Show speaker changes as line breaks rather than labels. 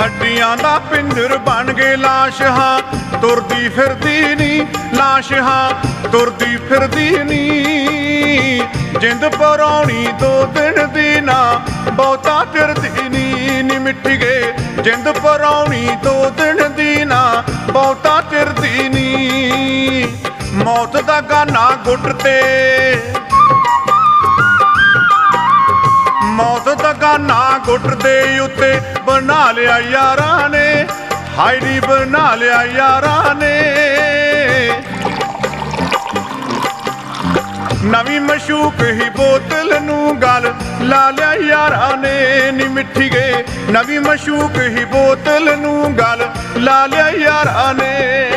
ਹੱਡੀਆਂ ਦਾ ਪਿੰਜਰ ਬਣ ਗਏ ਲਾਸ਼, ਹਾਂ। ਤੁਰਦੀ ਫਿਰਦੀ ਨੀ ਲਾਸ਼, ਹਾਂ। ਤੁਰਦੀ ਫਿਰਦੀ ਨੀ। ਜਿੰਦ ਪਰੌਣੀ ਦੋ ਦਿਨ ਦੀ ਨਾ, ਬਹੁਤਾ ਚਿਰਦੀ ਨੀ ਨੀ ਮਿੱਠ ਗਏ ਜਿੰਦ ਪਰੌਣੀ ਦੋ ਦਿਨ ਦੀ ਨਾ, ਬਹੁਤਾ ਚਿਰਦੀ ਨੀ। ਮੌਤ ਦਾ ਗਾਨਾ ਗੁੱਟ ਤੇ। ਮੌਤ ਦਾ ਗਾਨਾ ਗੁੱਟ ਦੇ ਉੱਤੇ ਬਣਾ ਲਿਆ ਯਾਰਾਂ ਨੇ ਹਾਈਡੀ ਬਣਾ ਲਿਆ ਯਾਰਾਂ ਨੇ। ਨਵੀਂ ਮਸ਼ੂਕ ਹੀ ਬੋਤਲ ਨੂੰ ਗਲ ਲਾ ਲਿਆ ਯਾਰਾਂ ਨੇ, ਨੀ ਮਿੱਠੀ ਗਏ ਨਵੀਂ ਮਸ਼ੂਕ ਹੀ ਬੋਤਲ ਨੂੰ ਗਲ ਲਾ ਲਿਆ ਯਾਰਾਂ ਨੇ।